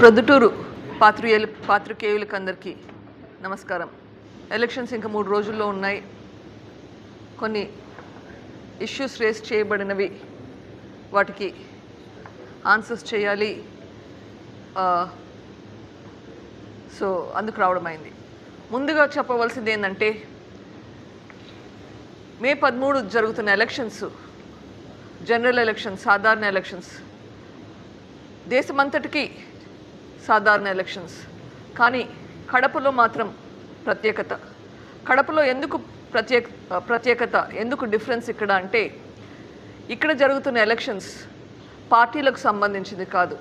ప్రొద్దుటూరు పాత్రికేయులు పాత్రికేయులకు అందరికీ నమస్కారం. ఎలక్షన్స్ ఇంకా మూడు రోజుల్లో ఉన్నాయి. కొన్ని ఇష్యూస్ రేస్ చేయబడినవి. వాటికి ఆన్సర్స్ చేయాలి. సో అందుకు రావడం అయింది. ముందుగా చెప్పవలసింది ఏంటంటే మే పదమూడు జరుగుతున్న ఎలక్షన్స్ జనరల్ ఎలక్షన్స్ సాధారణ ఎలక్షన్స్ దేశమంతటికి సాధారణ ఎలక్షన్స్. కానీ కడపలో మాత్రం ప్రత్యేకత. కడపలో ఎందుకు ప్రత్యేక ప్రత్యేకత ఎందుకు డిఫరెన్స్ ఇక్కడ అంటే ఇక్కడ జరుగుతున్న ఎలక్షన్స్ పార్టీలకు సంబంధించింది కాదు.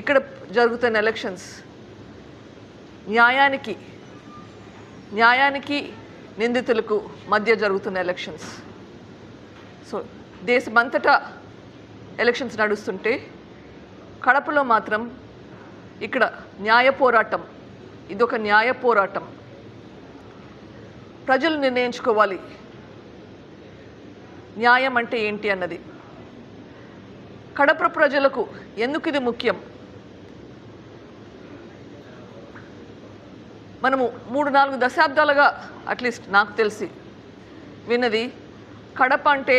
ఇక్కడ జరుగుతున్న ఎలక్షన్స్ న్యాయానికి న్యాయానికి నిందితులకు మధ్య జరుగుతున్న ఎలక్షన్స్. సో దేశమంతటా ఎలక్షన్స్ నడుస్తుంటే కడపలో మాత్రం ఇక్కడ న్యాయ పోరాటం ఇదొక న్యాయ పోరాటం. ప్రజలు నిర్ణయించుకోవాలి. న్యాయం అంటే ఏంటి అన్నది. కడప ప్రజలకు ఎందుకు ఇది ముఖ్యం? మనము మూడు నాలుగు దశాబ్దాలుగా అట్లీస్ట్ నాకు తెలిసి విన్నది కడప అంటే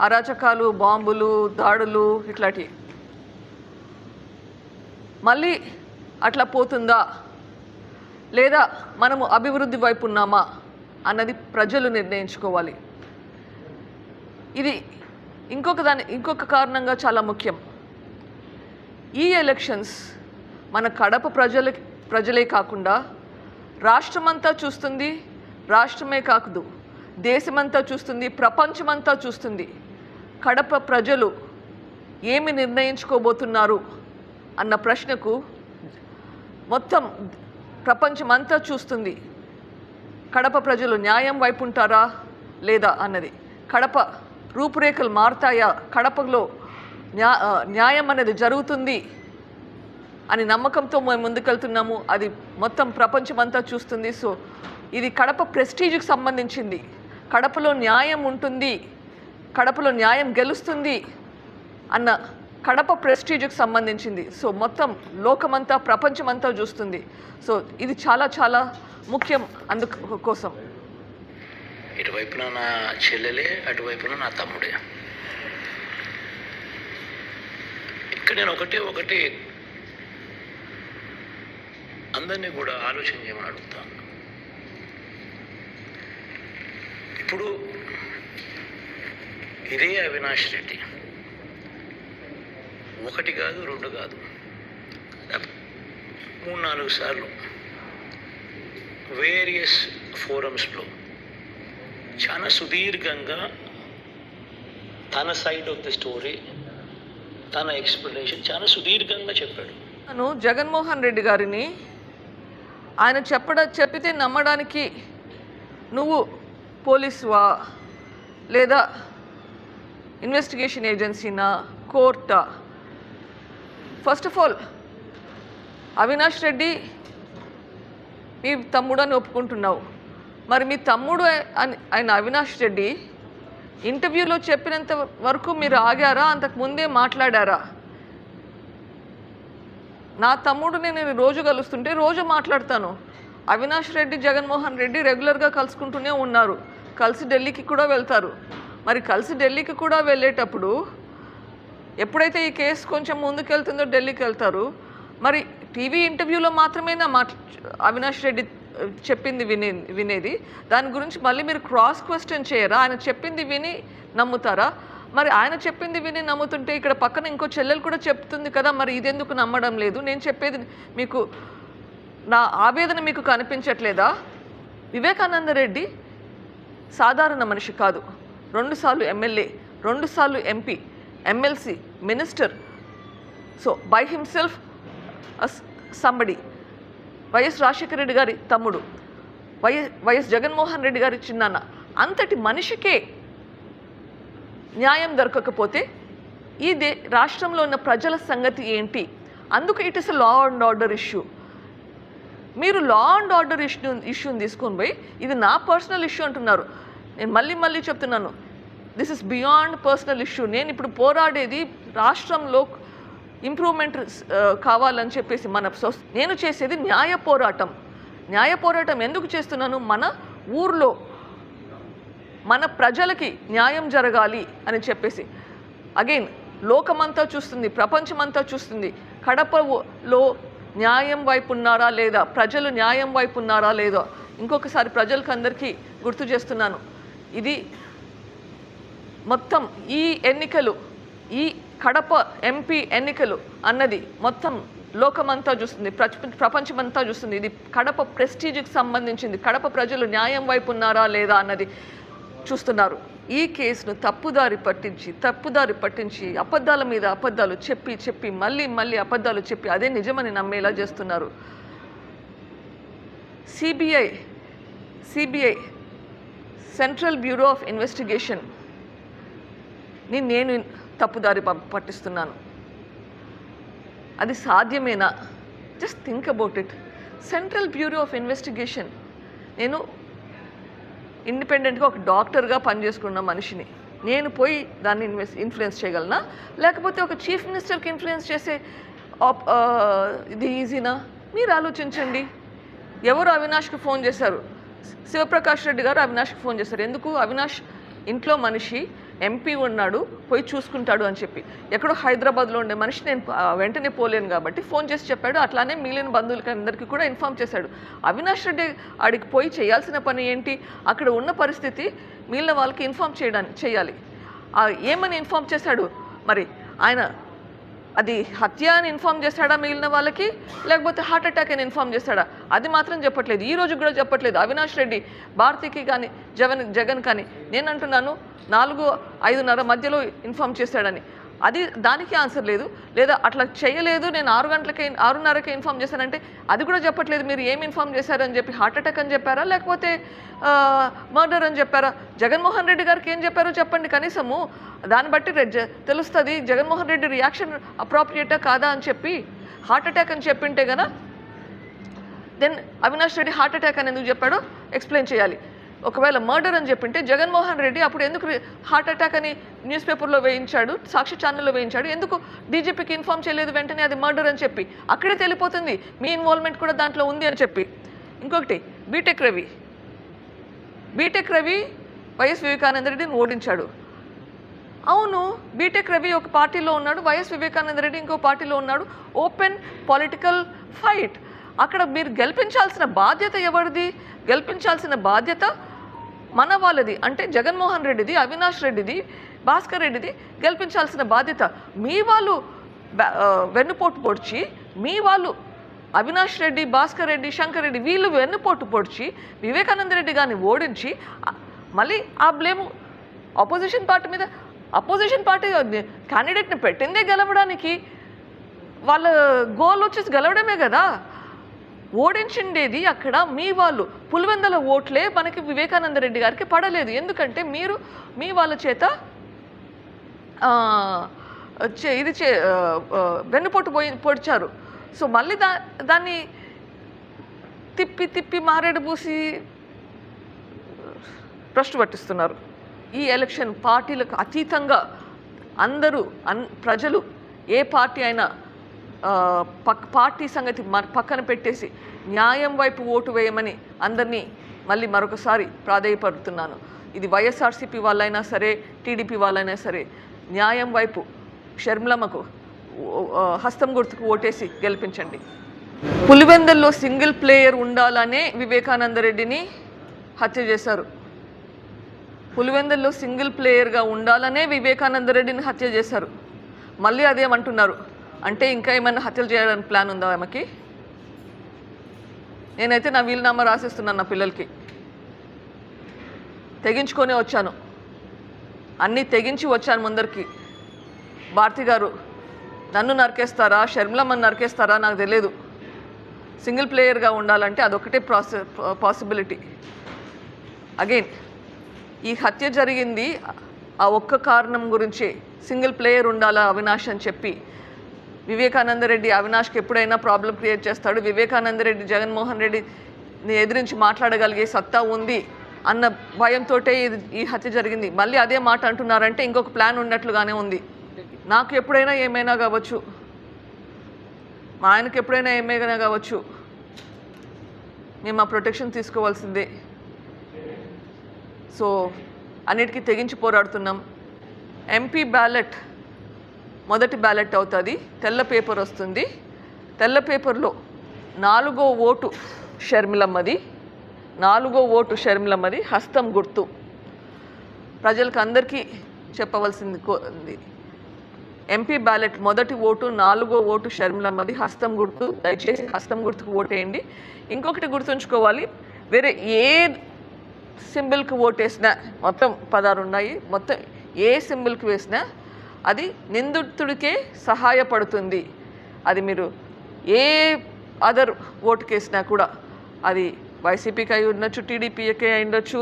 అరాచకాలు బాంబులు దాడులు ఇట్లాంటివి. మళ్ళీ అట్లా పోతుందా? లేదా మనము అభివృద్ధి వైపు ఉన్నామా? అన్నది ప్రజలు నిర్ణయించుకోవాలి. ఇది ఇంకొక దాని ఇంకొక కారణంగా చాలా ముఖ్యం. ఈ ఎలక్షన్స్ మన కడప ప్రజల ప్రజలే కాకుండా రాష్ట్రమంతా చూస్తుంది రాష్ట్రమే కాకదు దేశమంతా చూస్తుంది ప్రపంచమంతా చూస్తుంది. కడప ప్రజలు ఏమి నిర్ణయించుకోబోతున్నారు? అన్న ప్రశ్నకు మొత్తం ప్రపంచమంతా చూస్తుంది. కడప ప్రజలు న్యాయం వైపు ఉంటారా లేదా అన్నది. కడప రూపురేఖలు మారుతాయా? కడపలో న్యా న్యాయం అనేది జరుగుతుంది అని నమ్మకంతో మేము ముందుకెళ్తున్నాము. అది మొత్తం ప్రపంచమంతా చూస్తుంది. సో ఇది కడప ప్రెస్టీజ్కి సంబంధించింది. కడపలో న్యాయం ఉంటుంది. కడపలో న్యాయం గెలుస్తుంది అన్న కడప ప్రెస్టీజ్కి సంబంధించింది. సో మొత్తం లోకమంతా ప్రపంచమంతా చూస్తుంది. సో ఇది చాలా చాలా ముఖ్యం అందుకు కోసం. ఇటువైపున నా చెల్లెలే అటువైపున నా తమ్ముడే. ఇక్కడ నేను ఒకటే ఒకటి అందరినీ కూడా ఆలోచన చేయమని అడుగుతాను ఇప్పుడు ఇదే అవినాష్ రెడ్డి. ఒకటి కాదు రెండు కాదు. మూడు నాలుగు సార్లు. వేరియస్ ఫోరమ్స్లో చాలా సుదీర్ఘంగా తన సైడ్ ఆఫ్ ద స్టోరీ తన ఎక్స్ప్లెనేషన్ చాలా సుదీర్ఘంగా చెప్పాడు. తను జగన్మోహన్ రెడ్డి గారిని ఆయన చెప్పడ చెప్పితే నమ్మడానికి నువ్వు పోలీసువా? లేదా ఇన్వెస్టిగేషన్ ఏజెన్సీనా కోర్టా? First of all Avinash Reddy మీ తమ్ముడు అని ఒప్పుకుంటున్నావు. మరి మీ తమ్ముడు అని ఆయన అవినాష్ రెడ్డి ఇంటర్వ్యూలో చెప్పినంత వరకు మీరు ఆగారా? అంతకు ముందే మాట్లాడారా? నా తమ్ముడు నేను రోజు కలుస్తుంటే రోజు మాట్లాడతాను. అవినాష్ రెడ్డి జగన్మోహన్ రెడ్డి రెగ్యులర్గా కలుసుకుంటూనే ఉన్నారు. కలిసి ఢిల్లీకి కూడా వెళ్తారు. మరి కలిసి ఢిల్లీకి కూడా వెళ్ళేటప్పుడు ఎప్పుడైతే ఈ కేసు కొంచెం ముందుకెళ్తుందో ఢిల్లీకి వెళ్తారు మరి టీవీ ఇంటర్వ్యూలో మాత్రమే మా అవినాష్ రెడ్డి చెప్పింది వినే వినేది? దాని గురించి మళ్ళీ మీరు క్రాస్ క్వశ్చన్ చేయరా? ఆయన చెప్పింది విని నమ్ముతారా? మరి ఆయన చెప్పింది విని నమ్ముతుంటే ఇక్కడ పక్కన ఇంకో చెల్లెలు కూడా చెప్తుంది కదా మరి ఇదెందుకు నమ్మడం లేదు? నేను చెప్పేది మీకు నా ఆవేదన మీకు కనిపించట్లేదా? వివేకానంద రెడ్డి సాధారణ మనిషి కాదు. రెండుసార్లు ఎమ్మెల్యే రెండుసార్లు MP. MLC minister so by himself somebody YS Rajasekhara Reddy గారి తమ్ముడు. వైఎస్ వైఎస్ జగన్మోహన్ రెడ్డి గారి చిన్నాన్న. అంతటి మనిషికే న్యాయం దొరకకపోతే ఈ దే రాష్ట్రంలో ఉన్న ప్రజల సంగతి ఏంటి? అందుకు it is law and order issue మీరు లా అండ్ ఆర్డర్ ఇష్యూ ఇష్యూని తీసుకొని పోయి ఇది నా పర్సనల్ ఇష్యూ అంటున్నారు. నేను మళ్ళీ మళ్ళీ చెప్తున్నాను. This is beyond personal issue నేను ఇప్పుడు పోరాడేది రాష్ట్రంలో ఇంప్రూవ్మెంట్ uh, కావాలని చెప్పేసి మన సొస్ నేను చేసేది న్యాయ పోరాటం. న్యాయ పోరాటం ఎందుకు చేస్తున్నాను? మన ఊర్లో మన ప్రజలకి న్యాయం జరగాలి అని చెప్పేసి. అగైన్ లోకమంతా చూస్తుంది ప్రపంచమంతా చూస్తుంది. కడపలో న్యాయం వైపు ఉన్నారా లేదా? ప్రజలు న్యాయం వైపు ఉన్నారా లేదా? ఇంకొకసారి ప్రజలకు అందరికీ గుర్తు చేస్తున్నాను. ఇది మొత్తం ఈ ఎన్నికలు ఈ కడప ఎంపీ ఎన్నికలు అన్నది మొత్తం లోకమంతా చూస్తుంది ప్రపంచమంతా చూస్తుంది. ఇది కడప ప్రెస్టీజ్కి సంబంధించింది. కడప ప్రజలు న్యాయం వైపు ఉన్నారా లేదా అన్నది చూస్తున్నారు. ఈ కేసును తప్పుదారి పట్టించి తప్పుదారి పట్టించి అబద్ధాల మీద అబద్ధాలు చెప్పి చెప్పి మళ్ళీ మళ్ళీ అబద్ధాలు చెప్పి అదే నిజమని నమ్మేలా చేస్తున్నారు. CBI CBI central bureau of investigation నేను తప్పుదారి పట్టిస్తున్నాను. అది సాధ్యమేనా? Just think about it central bureau of investigation నేను ఇండిపెండెంట్గా ఒక డాక్టర్గా పనిచేసుకున్న మనిషిని. నేను పోయి దాన్ని ఇన్వెస్ ఇన్ఫ్లుయెన్స్ చేయగలనా? లేకపోతే ఒక చీఫ్ మినిస్టర్కి ఇన్ఫ్లుయెన్స్ చేసే ఇది ఈజీనా మీరు ఆలోచించండి. ఎవరు అవినాష్కి ఫోన్ చేశారు? శివప్రకాష్ రెడ్డి గారు అవినాష్కి ఫోన్ చేశారు. ఎందుకు? అవినాష్ ఇంట్లో మనిషి. ఎంపీ ఉన్నాడు పోయి చూసుకుంటాడు అని చెప్పి. ఎక్కడో హైదరాబాద్లో ఉండే మనిషి నేను వెంటనే పోలేను కాబట్టి ఫోన్ చేసి చెప్పాడు. అట్లానే మిగిలిన బంధువులకి అందరికీ కూడా ఇన్ఫామ్ చేశాడు. అవినాష్ రెడ్డి ఆడికి పోయి చేయాల్సిన పని ఏంటి? అక్కడ ఉన్న పరిస్థితి మిగిలిన వాళ్ళకి ఇన్ఫామ్ చేయడానికి చేయాలి. ఏమని ఇన్ఫామ్ చేశాడు? మరి ఆయన అది హత్య అని ఇన్ఫామ్ చేశాడా మిగిలిన వాళ్ళకి? లేకపోతే హార్ట్ అటాక్ అని ఇన్ఫామ్ చేశాడా? అది మాత్రం చెప్పట్లేదు. ఈ రోజు కూడా చెప్పట్లేదు. అవినాష్ రెడ్డి భారతికి కానీ జగన్ జగన్ కానీ. నేను అంటున్నాను నాలుగు ఐదున్నర మధ్యలో ఇన్ఫామ్ చేశాడని. అది దానికి ఆన్సర్ లేదు. లేదా అట్లా చేయలేదు నేను ఆరు గంటలకే ఆరున్నరకే ఇన్ఫామ్ చేశానంటే అది కూడా చెప్పట్లేదు. మీరు ఏం ఇన్ఫామ్ చేశారని చెప్పి హార్ట్ అటాక్ అని చెప్పారా? లేకపోతే మర్డర్ అని చెప్పారా? జగన్మోహన్ రెడ్డి గారికి ఏం చెప్పారో చెప్పండి కనీసము. దాన్ని బట్టి రెడ్ తెలుస్తుంది. జగన్మోహన్ రెడ్డి రియాక్షన్ అప్రాప్రియేటా కాదా అని చెప్పి హార్ట్ అటాక్ అని చెప్పింటే కదా then Avinash Reddy heart attack అని ఎందుకు చెప్పాడో ఎక్స్ప్లెయిన్ చేయాలి. ఒకవేళ మర్డర్ అని చెప్పింటే జగన్మోహన్ రెడ్డి అప్పుడు ఎందుకు హార్ట్ అటాక్ అని న్యూస్ పేపర్లో వేయించాడు సాక్షి ఛానల్లో వేయించాడు ఎందుకు డీజీపీకి ఇన్ఫామ్ చేయలేదు వెంటనే అది మర్డర్ అని చెప్పి? అక్కడే తెలిపోతుంది. మీ ఇన్వాల్వ్మెంట్ కూడా దాంట్లో ఉంది అని చెప్పి. ఇంకొకటి BTech Ravi BTech Ravi YS Vivekananda రెడ్డిని ఓడించాడు. అవును బీటెక్ రవి ఒక పార్టీలో ఉన్నాడు వైఎస్ వివేకానంద రెడ్డి ఇంకో పార్టీలో ఉన్నాడు. ఓపెన్ పొలిటికల్ ఫైట్ అక్కడ మీరు గెలిపించాల్సిన బాధ్యత ఎవరిది? గెలిపించాల్సిన బాధ్యత మన వాళ్ళది అంటే జగన్మోహన్ రెడ్డిది అవినాష్ రెడ్డిది భాస్కర్ రెడ్డిది గెలిపించాల్సిన బాధ్యత. మీ వాళ్ళు వెన్నుపోటు పొడిచి మీ వాళ్ళు అవినాష్ రెడ్డి భాస్కర్ రెడ్డి శంకర్ రెడ్డి వీళ్ళు వెన్నుపోటు పొడిచి వివేకానంద రెడ్డి గారిని ఓడించి మళ్ళీ ఆ బ్లేమ్ అపోజిషన్ పార్టీ మీద అపోజిషన్ పార్టీ క్యాండిడేట్ని పెట్టిందే గెలవడానికి వాళ్ళ గోల్ వచ్చేసి గెలవడమే కదా. ఓడించిండేది అక్కడ మీ వాళ్ళు. పులివెందల ఓట్లే మనకి వివేకానంద రెడ్డి గారికి పడలేదు. ఎందుకంటే మీరు మీ వాళ్ళ చేత ఇది చే వెన్నుపోటు పోయి పొడిచారు. సో మళ్ళీ దా దాన్ని తిప్పి తిప్పి మారేడు పూసి భ్రష్టు పట్టిస్తున్నారు. ఈ ఎలక్షన్ పార్టీలకు అతీతంగా అందరూ అన్ ప్రజలు ఏ పార్టీ అయినా పార్టీ సంగతి మ- పక్కన పెట్టేసి న్యాయం వైపు ఓటు వేయమని అందరినీ మళ్ళీ మరొకసారి ప్రాధేయపడుతున్నాను ఇది వైఎస్ఆర్సీపీ వాళ్ళైనా సరే టీడీపీ వాళ్ళైనా సరే న్యాయం వైపు షర్మిలమ్మకు హస్తం గుర్తుకు ఓటేసి గెలిపించండి. పులివెందల్లో సింగిల్ ప్లేయర్ ఉండాలనే వివేకానంద రెడ్డిని హత్య చేశారు. పులివెందుల్లో సింగిల్ ప్లేయర్గా ఉండాలనే వివేకానంద రెడ్డిని హత్య చేశారు. మళ్ళీ అదేమంటున్నారు? అంటే ఇంకా ఏమైనా హత్యలు చేయడానికి ప్లాన్ ఉందా ఆమెకి? నేనైతే నా వీలునామా రాసిస్తున్నాను నా పిల్లలకి. తెగించుకొనే వచ్చాను. అన్నీ తెగించి వచ్చాను ముందరికి. భారతి గారు నన్ను నరికేస్తారా? షర్మిలమ్మని నరికేస్తారా? నాకు తెలియదు సింగిల్ ప్లేయర్గా ఉండాలంటే అదొకటే ప్రాసె పాసిబిలిటీ. అగైన్ ఈ హత్య జరిగింది ఆ ఒక్క కారణం గురించి. సింగిల్ ప్లేయర్ ఉండాలా అవినాష్ అని చెప్పి. వివేకానంద రెడ్డి అవినాష్కి ఎప్పుడైనా ప్రాబ్లం క్రియేట్ చేస్తాడు? వివేకానంద రెడ్డి జగన్మోహన్ రెడ్డిని ఎదిరించి మాట్లాడగలిగే సత్తా ఉంది అన్న భయంతో ఇది ఈ హత్య జరిగింది. మళ్ళీ అదే మాట అంటున్నారంటే ఇంకొక ప్లాన్ ఉన్నట్లుగానే ఉంది. నాకు ఎప్పుడైనా ఏమైనా కావచ్చు? మా ఆయనకి ఎప్పుడైనా ఏమైనా కావచ్చు? మేము ఆ ప్రొటెక్షన్ తీసుకోవాల్సిందే. సో అన్నిటికీ తెగించి పోరాడుతున్నాం. ఎంపీ బ్యాలెట్ మొదటి బ్యాలెట్ అవుతుంది. తెల్ల పేపర్ వస్తుంది. తెల్ల పేపర్లో నాలుగో ఓటు షర్మిలమ్మది. నాలుగో ఓటు షర్మిలమ్మది. హస్తం గుర్తు. ప్రజలకు అందరికీ చెప్పవలసింది ఉంది. ఎంపీ బ్యాలెట్ మొదటి ఓటు నాలుగో ఓటు షర్మిలమ్మది. హస్తం గుర్తు. దయచేసి హస్తం గుర్తుకు ఓటేయండి. ఇంకొకటి గుర్తుంచుకోవాలి. వేరే ఏ సింబల్కి ఓటేసినా మొత్తం పదహారు ఉన్నాయి మొత్తం ఏ సింబల్కి వేసినా అది నిందితుడికే సహాయపడుతుంది. అది మీరు ఏ అదర్ ఓటు కేసినా కూడా అది వైసీపీకి అయి ఉండొచ్చు టీడీపీకి అయి ఉండొచ్చు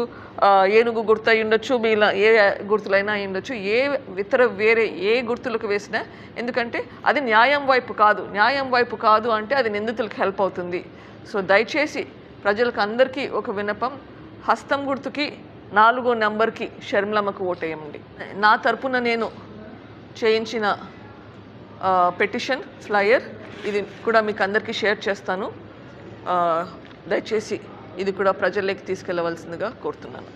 ఏనుగు గుర్తు అయి ఉండొచ్చు మీలా ఏ గుర్తులైనా అయి ఉండొచ్చు ఏ ఇతర వేరే ఏ గుర్తులకు వేసినా ఎందుకంటే అది న్యాయం వైపు కాదు. న్యాయం వైపు కాదు అంటే అది నిందితులకు హెల్ప్ అవుతుంది. సో దయచేసి ప్రజలకు అందరికీ ఒక వినపం హస్తం గుర్తుకి నాలుగో నెంబర్కి షర్మిలమ్మకు ఓటేయమండి నా తరపున నేను చేయించిన పెటిషన్ ఫ్లయర్ ఇది కూడా మీకు అందరికీ షేర్ చేస్తాను దయచేసి ఇది కూడా ప్రజల్లోకి తీసుకెళ్ళవలసిందిగా కోరుతున్నాను.